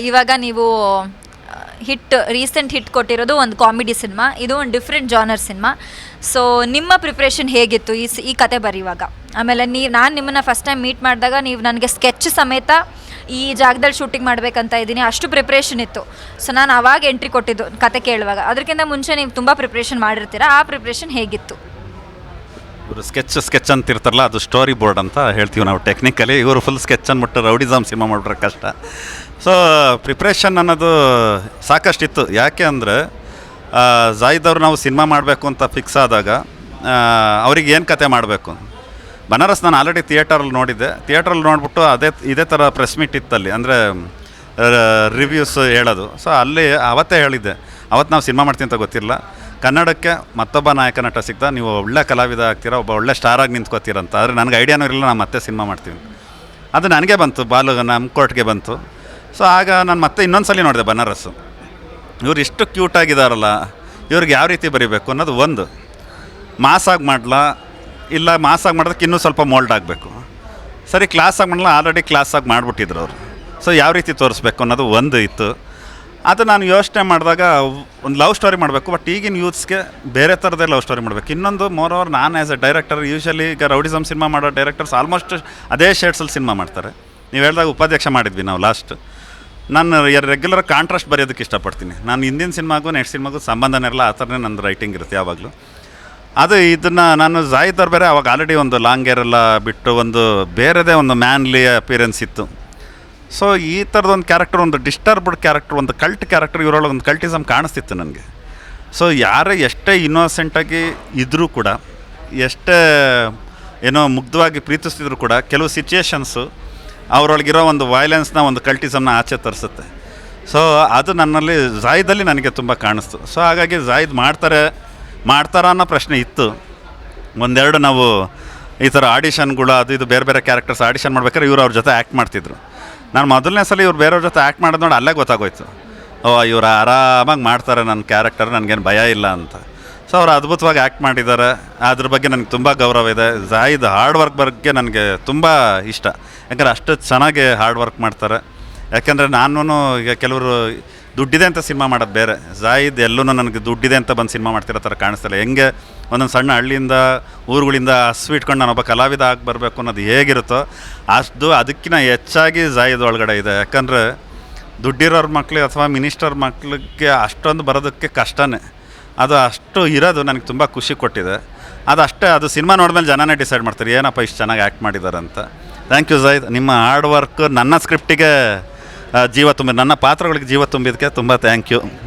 ಇವಾಗ ನೀವು hit, recent hit ಕೊಟ್ಟಿರೋದು ಒಂದು ಕಾಮಿಡಿ ಸಿನಿಮಾ, ಇದು ಒಂದು ಡಿಫ್ರೆಂಟ್ ಜಾನರ್ ಸಿನಿಮಾ. ಸೊ ನಿಮ್ಮ ಪ್ರಿಪ್ರೇಷನ್ ಹೇಗಿತ್ತು ಈ ಈ ಕತೆ ಬರೆಯುವಾಗ ಆಮೇಲೆ ನೀವು, ನಾನು ನಿಮ್ಮನ್ನು ಫಸ್ಟ್ ಟೈಮ್ ಮೀಟ್ ಮಾಡಿದಾಗ ನೀವು ನನಗೆ ಸ್ಕೆಚ್ ಸಮೇತ ಈ ಜಾಗದಲ್ಲಿ ಶೂಟಿಂಗ್ ಮಾಡಬೇಕಂತ ಇದ್ದೀನಿ, ಅಷ್ಟು ಪ್ರಿಪ್ರೇಷನ್ ಇತ್ತು. ಸೊ ನಾನು ಆವಾಗ ಎಂಟ್ರಿ ಕೊಟ್ಟಿದ್ದು ಕತೆ ಕೇಳುವಾಗ. ಅದಕ್ಕಿಂತ ಮುಂಚೆ ನೀವು ತುಂಬ ಪ್ರಿಪ್ರೇಷನ್ ಮಾಡಿರ್ತೀರ, ಆ ಪ್ರಿಪ್ರೇಷನ್ ಹೇಗಿತ್ತು? ಇವರು ಸ್ಕೆಚ್ ಸ್ಕೆಚ್ ಅಂತ ಇರ್ತಾರಲ್ಲ ಅದು ಸ್ಟೋರಿ ಬೋರ್ಡ್ ಅಂತ ಹೇಳ್ತೀವಿ ನಾವು ಟೆಕ್ನಿಕಲಿ ಇವರು ಫುಲ್ ಸ್ಕೆಚ್ ಅಂದ್ಬಿಟ್ಟು ರೌಡಿಸಮ್ ಸಿನಿಮಾ ಮಾಡ್ರೆ ಕಷ್ಟ. ಸೊ ಪ್ರಿಪ್ರೇಷನ್ ಅನ್ನೋದು ಸಾಕಷ್ಟಿತ್ತು. ಯಾಕೆ ಅಂದರೆ ಜಾಯಿದ್ ಅವ್ರು ನಾವು ಸಿನಿಮಾ ಮಾಡಬೇಕು ಅಂತ ಫಿಕ್ಸ್ ಆದಾಗ ಅವ್ರಿಗೆ ಏನು ಕತೆ ಮಾಡಬೇಕು? ಬನಾರಸ್ ನಾನು ಆಲ್ರೆಡಿ ಥಿಯೇಟರಲ್ಲಿ ನೋಡಿದ್ದೆ. ಥಿಯೇಟ್ರಲ್ಲಿ ನೋಡ್ಬಿಟ್ಟು ಅದೇ, ಇದೇ ಥರ ಪ್ರೆಸ್ ಮೀಟ್ ಇತ್ತಲ್ಲಿ. ಅಂದರೆ ರಿವ್ಯೂಸ್ ಹೇಳೋದು. ಸೊ ಅಲ್ಲಿ ಅವತ್ತೇ ಹೇಳಿದ್ದೆ. ಅವತ್ತು ನಾವು ಸಿನಿಮಾ ಮಾಡ್ತೀವಿ ಅಂತ ಗೊತ್ತಿಲ್ಲ ಕನ್ನಡಕ್ಕೆ ಮತ್ತೊಬ್ಬ ನಾಯಕ ನಟ ಸಿಗ್ತಾ ನೀವು ಒಳ್ಳೆ ಕಲಾವಿದ ಆಗ್ತೀರಾ, ಒಬ್ಬ ಒಳ್ಳೆ ಸ್ಟಾರಾಗಿ ನಿಂತ್ಕೋತೀರಂತ. ಆದರೆ ನನಗೆ ಐಡಿಯಾನೂ ಇರಲಿಲ್ಲ ನಾನು ಮತ್ತೆ ಸಿನಿಮಾ ಮಾಡ್ತೀನಿ. ಅದು ನನಗೆ ಬಂತು ಬಾಲು ನಮ್ಮ ಕೋರ್ಟ್ಗೆ ಬಂತು. ಸೊ ಆಗ ನಾನು ಮತ್ತೆ ಇನ್ನೊಂದು ಸಲ ನೋಡಿದೆ ಬನಾರಸ್ಸು ಇವ್ರು ಇಷ್ಟು ಕ್ಯೂಟಾಗಿದ್ದಾರಲ್ಲ ಇವ್ರಿಗೆ ಯಾವ ರೀತಿ ಬರೀಬೇಕು ಅನ್ನೋದು ಒಂದು. ಮಾಸಾಗಿ ಮಾಡಲಾ, ಇಲ್ಲ ಮಾಸಾಗಿ ಮಾಡೋದಕ್ಕೆ ಇನ್ನೂ ಸ್ವಲ್ಪ ಮೋಲ್ಡ್ ಆಗಬೇಕು. ಸರಿ ಕ್ಲಾಸಾಗಿ ಮಾಡಲ್ಲ ಆಲ್ರೆಡಿ ಕ್ಲಾಸಾಗಿ ಮಾಡಿಬಿಟ್ಟಿದ್ರು ಅವರು. ಸೊ ಯಾವ ರೀತಿ ತೋರಿಸ್ಬೇಕು ಅನ್ನೋದು ಒಂದು ಇತ್ತು. ಅದು ನಾನು ಯೋಚನೆ ಮಾಡಿದಾಗ ಒಂದು ಲವ್ ಸ್ಟೋರಿ ಮಾಡಬೇಕು ಬಟ್ ಈಗಿನ ಯೂತ್ಸ್ಗೆ ಬೇರೆ ಥರದೇ ಲವ್ ಸ್ಟೋರಿ ಮಾಡಬೇಕು. ಇನ್ನೊಂದು ಮೋರ್ ಓವರ್ ನಾನು ಆ್ಯಸ್ ಎ ಡೈರೆಕ್ಟರ್ ಯೂಶಲಿ ಈಗ ರೌಡಿಸಮ್ ಸಿನಿಮಾ ಮಾಡೋ ಡೈರೆಕ್ಟರ್ಸ್ ಆಲ್ಮೋಸ್ಟ್ ಅದೇ ಶೇಡ್ಸಲ್ಲಿ ಸಿನಿಮಾ ಮಾಡ್ತಾರೆ. ನೀವು ಹೇಳಿದಾಗ ಉಪಾಧ್ಯಕ್ಷ ಮಾಡಿದ್ವಿ ನಾವು ಲಾಸ್ಟ್ ನಾನು ರೆಗ್ಯುಲರ್ ಕಾಂಟ್ರಾಸ್ಟ್ ಬರೆಯೋದಕ್ಕೆ ಇಷ್ಟಪಡ್ತೀನಿ. ನಾನು ಹಿಂದಿನ ಸಿನಿಮಾಗೂ ನೆಕ್ಸ್ಟ್ ಸಿನಿಮಾಗೂ ಸಂಬಂಧನೇ ಇರಲ್ಲ, ಆ ಥರನೇ ನನ್ನ ರೈಟಿಂಗ್ ಇರುತ್ತೆ ಯಾವಾಗಲೂ. ಅದು ಇದನ್ನು ನಾನು ಜಾಯಿದವ್ರು ಬೇರೆ, ಅವಾಗ ಆಲ್ರೆಡಿ ಒಂದು ಲಾಂಗ್ ಏರೆಲ್ಲ ಬಿಟ್ಟು ಒಂದು ಬೇರೆದೇ ಒಂದು ಮ್ಯಾನ್ಲಿ ಅಪಿಯರೆನ್ಸ್ ಇತ್ತು. ಸೊ ಈ ಥರದೊಂದು ಕ್ಯಾರೆಕ್ಟರ್ ಒಂದು ಡಿಸ್ಟರ್ಬ್ಡ್ ಕ್ಯಾರೆಕ್ಟರ್ ಒಂದು ಕಲ್ಟ್ ಕ್ಯಾರೆಕ್ಟರ್ ಇವರೊಳಗೆ ಒಂದು ಕಲ್ಟಿಸಮ್ ಕಾಣಿಸ್ತಿತ್ತು ನನಗೆ. ಸೊ ಯಾರೇ ಎಷ್ಟೇ ಇನ್ನೋಸೆಂಟಾಗಿ ಇದ್ದರೂ ಕೂಡ, ಎಷ್ಟೇ, ಏನೋ ಮುಗ್ಧವಾಗಿ ಪ್ರೀತಿಸ್ತಿದ್ರು ಕೂಡ, ಕೆಲವು ಸಿಚುಯೇಷನ್ಸು ಅವರೊಳಗಿರೋ ಒಂದು ವೈಲೆನ್ಸ್ನ ಒಂದು ಕಲ್ಟಿಸಮ್ನ ಆಚೆ ತರಿಸುತ್ತೆ. ಸೊ ಅದು ನನ್ನಲ್ಲಿ ಜಾಯ್ದಲ್ಲಿ ನನಗೆ ತುಂಬ ಕಾಣಿಸ್ತು. ಸೊ ಹಾಗಾಗಿ ಜಾಯ್ದ್ ಮಾಡ್ತಾರೆ, ಮಾಡ್ತಾರ ಅನ್ನೋ ಪ್ರಶ್ನೆ ಇತ್ತು. ಒಂದೆರಡು ನಾವು ಈ ಥರ ಆಡಿಷನ್ಗಳು ಅದು ಇದು ಬೇರೆ ಬೇರೆ ಕ್ಯಾರೆಕ್ಟರ್ಸ್ ಆಡಿಷನ್ ಮಾಡ್ಬೇಕಾದ್ರೆ ಇವರು ಅವ್ರ ಜೊತೆ ಆ್ಯಕ್ಟ್ ಮಾಡ್ತಿದ್ರು. ನಾನು ಮೊದಲನೇ ಸಲ ಇವ್ರು ಬೇರೆಯವ್ರ ಜೊತೆ ಆ್ಯಕ್ಟ್ ಮಾಡೋದು ನೋಡಿ ಅಲ್ಲೇ ಗೊತ್ತಾಗೋಯ್ತು. ಓ, ಇವ್ರು ಆರಾಮಾಗಿ ಮಾಡ್ತಾರೆ ನನ್ನ ಕ್ಯಾರೆಕ್ಟರ್ ನನಗೇನು ಭಯ ಇಲ್ಲ ಅಂತ. ಸೊ ಅವ್ರು ಅದ್ಭುತವಾಗಿ ಆ್ಯಕ್ಟ್ ಮಾಡಿದ್ದಾರೆ. ಅದ್ರ ಬಗ್ಗೆ ನನಗೆ ತುಂಬ ಗೌರವ ಇದೆ. ಜಾಯಿದ್ ಹಾರ್ಡ್ ವರ್ಕ್ ಬಗ್ಗೆ ನನಗೆ ತುಂಬ ಇಷ್ಟ. ಯಾಕಂದ್ರೆ ಅಷ್ಟು ಚೆನ್ನಾಗಿ ಹಾರ್ಡ್ ವರ್ಕ್ ಮಾಡ್ತಾರೆ. ಯಾಕೆಂದರೆ ನಾನು ಈಗ ಕೆಲವರು ದುಡ್ಡಿದೆ ಅಂತ ಸಿನಿಮಾ ಮಾಡೋದು ಬೇರೆ. ಜಾಯಿದ್ ಎಲ್ಲೂ ನನಗೆ ದುಡ್ಡಿದೆ ಅಂತ ಬಂದು ಸಿನಿಮಾ ಮಾಡ್ತಿರೋ ಥರ ಕಾಣಿಸ್ತಿಲ್ಲ. ಹೆಂಗೆ ಒಂದೊಂದು ಸಣ್ಣ ಹಳ್ಳಿಯಿಂದ, ಊರುಗಳಿಂದ ಹಸು ಇಟ್ಕೊಂಡು ನಾನೊಬ್ಬ ಕಲಾವಿದ ಆಗಿ ಬರಬೇಕು ಅನ್ನೋದು ಹೇಗಿರುತ್ತೋ ಅಷ್ಟು ಅದಕ್ಕಿಂತ ಹೆಚ್ಚಾಗಿ ಜಾಯಿದ್ ಒಳಗಡೆ ಇದೆ. ಯಾಕಂದರೆ ದುಡ್ಡಿರೋರ ಮಕ್ಳು ಅಥವಾ ಮಿನಿಸ್ಟರ್ ಮಕ್ಳಿಗೆ ಅಷ್ಟೊಂದು ಬರೋದಕ್ಕೆ ಕಷ್ಟನೇ. ಅದು ಅಷ್ಟು ಇರೋದು ನನಗೆ ತುಂಬ ಖುಷಿ ಕೊಟ್ಟಿದೆ. ಅದು ಅಷ್ಟೇ ಅದು ಸಿನಿಮಾ ನೋಡಿದ್ಮೇಲೆ ಜನನೇ ಡಿಸೈಡ್ ಮಾಡ್ತಾರೆ, ಏನಪ್ಪ ಇಷ್ಟು ಚೆನ್ನಾಗಿ ಆ್ಯಕ್ಟ್ ಮಾಡಿದ್ದಾರೆ ಅಂತ. Thank you Zaid. ನಿಮ್ಮ ಹಾರ್ಡ್ ವರ್ಕ್ ನನ್ನ ಸ್ಕ್ರಿಪ್ಟಿಗೆ ಜೀವ ತುಂಬಿ ನನ್ನ ಪಾತ್ರಗಳಿಗೆ ಜೀವ ತುಂಬಿದಕ್ಕೆ ತುಂಬ ಥ್ಯಾಂಕ್ ಯು